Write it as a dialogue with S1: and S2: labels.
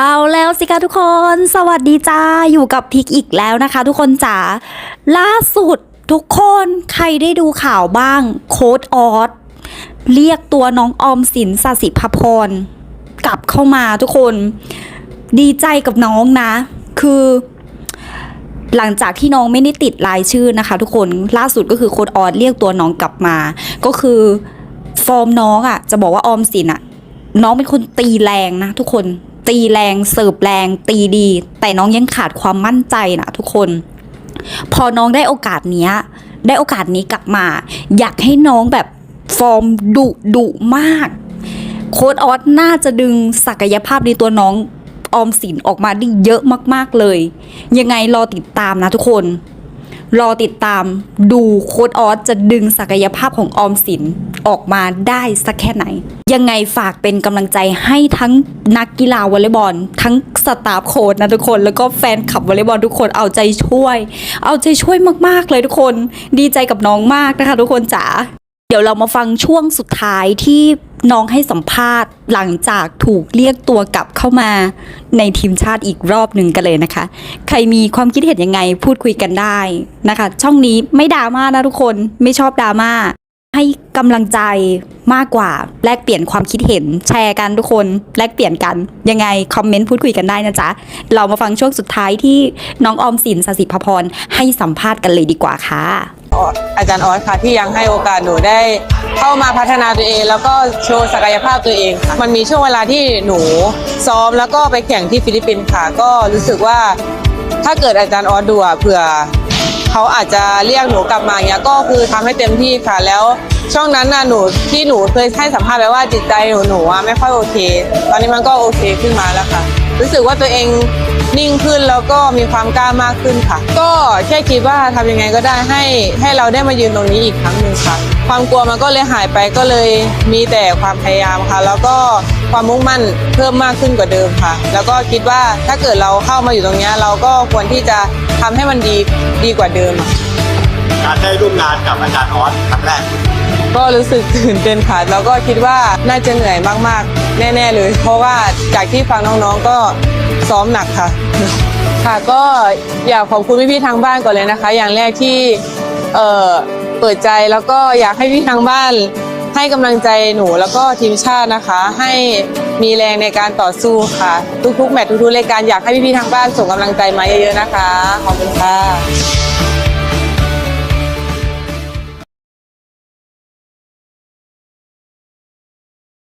S1: เอาแล้วสิคะทุกคน สวัสดีจ้า อยู่กับพิกอีกแล้วนะคะ ทุกคนจ๋า ล่าสุดทุกคนใครได้ดูข่าวบ้าง โค้ดออสเรียกตัวน้องออมสินสสิภพร กลับเข้ามาทุกคน ดีใจกับน้องนะ คือ หลังจากที่น้องไม่ได้ติดรายชื่อนะคะ ทุกคน ล่าสุดก็คือโค้ดออสเรียกตัวน้องกลับมา ก็คือฟอร์มน้องอะ่ะ จะบอกว่าออมสินอะ่ะ น้องเป็นคนตีแรงนะทุกคน ตีแรงเสิร์ฟแรง ตีดี แต่น้องยังขาดความมั่นใจนะทุกคน พอน้องได้โอกาสเนี้ยได้โอกาสนี้กลับมา อยากให้น้องแบบฟอร์มดุดุมาก โค้ดออสน่าจะดึงศักยภาพในตัวน้องออมสินออกมาได้เยอะมาก ๆเลย ยังไงรอติดตามนะทุกคน รอติดตามดูโค้ดออสจะดึงศักยภาพของออมสินออกมาได้สักแค่ไหน ยังไงฝากเป็นกำลังใจให้ทั้งนักกีฬาวอลเลย์บอล ทั้งสตาฟโค้ดนะทุกคน แล้วก็แฟนคลับวอลเลย์บอลทุกคนเอาใจช่วย เอาใจช่วยมากๆเลยทุกคน ดีใจกับน้องมากนะคะ ทุกคนจ๋าเดี๋ยวเรามาฟังช่วงสุดท้ายที่ น้องให้สัมภาษณ์หลังจากถูกเรียกตัวกลับเข้ามาในทีมชาติอีกรอบหนึ่งกันเลยนะคะ ใครมีความคิดเห็นยังไงพูดคุยกันได้นะคะ ช่องนี้ไม่ดราม่านะทุกคนไม่ชอบดราม่าให้กำลังใจมากกว่าแลกเปลี่ยนความคิดเห็นแชร์กันทุกคนแลกเปลี่ยนกันยังไงคอมเมนต์พูดคุยกันได้นะจ๊ะ เรามาฟังช่วงสุดท้ายที่น้องออมสินสสิภพรให้สัมภาษณ์กันเลยดีกว่าค่ะ
S2: อาจารย์ออสค่ะที่ยังให้โอกาสหนูได้เข้ามาพัฒนาตัวเอง แล้วก็โชว์ศักยภาพตัวเองค่ะมันมีช่วงเวลาที่หนูซ้อมแล้วก็ไปแข่งที่ฟิลิปปินส์ค่ะ ก็รู้สึกว่าถ้าเกิดอาจารย์ออสดูอะเผื่อเขาอาจจะเรียกหนูกลับมาเงี้ยก็คือทำให้เต็มที่ค่ะแล้วช่วงนั้นน่ะหนูที่หนูเคยให้สัมภาษณ์ไปว่าจิตใจหนูหนูอะไม่ค่อยโอเค ตอนนี้มันก็โอเคขึ้นมาแล้วค่ะ รู้สึกว่าตัวเอง นิ่งขึ้นแล้วก็มีความกล้ามากขึ้นค่ะ ก็แค่คิดว่าทำยังไงก็ได้ให้ให้เราได้มายืนตรงนี้อีกครั้งหนึ่งค่ะ ความกลัวมันก็เลยหายไปก็เลยมีแต่ความพยายามค่ะ แล้วก็ความมุ่งมั่นเพิ่มมากขึ้นกว่าเดิมค่ะ แล้วก็คิดว่าถ้าเกิดเราเข้ามาอยู่ตรงเนี้ยเราก็ควรที่จะทำให้มันดีดีกว่าเดิมอะ
S3: การได้ร่วมงานกับอาจารย์ออสครั้งแรก
S2: ก็รู้สึกตื่นเต้นค่ะแล้วก็คิดว่าน่าจะเหนื่อยมากๆ แน่ ๆ เลย เพราะว่าจากที่ฟังน้องๆก็ ซ้อมหนักค่ะ ค่ะก็อยากขอบคุณพี่ๆทางบ้านก่อนเลยนะคะ อย่างแรกที่เอ่อเปิดใจแล้วก็อยากให้พี่ทางบ้าน ให้กำลังใจหนูแล้วก็ทีมชาตินะคะ ให้มีแรงในการต่อสู้ค่ะ ทุกๆแมตช์ทุกๆรายการอยากให้พี่ๆทางบ้านส่งกำลังใจมาเยอะๆนะคะขอบคุณค่ะ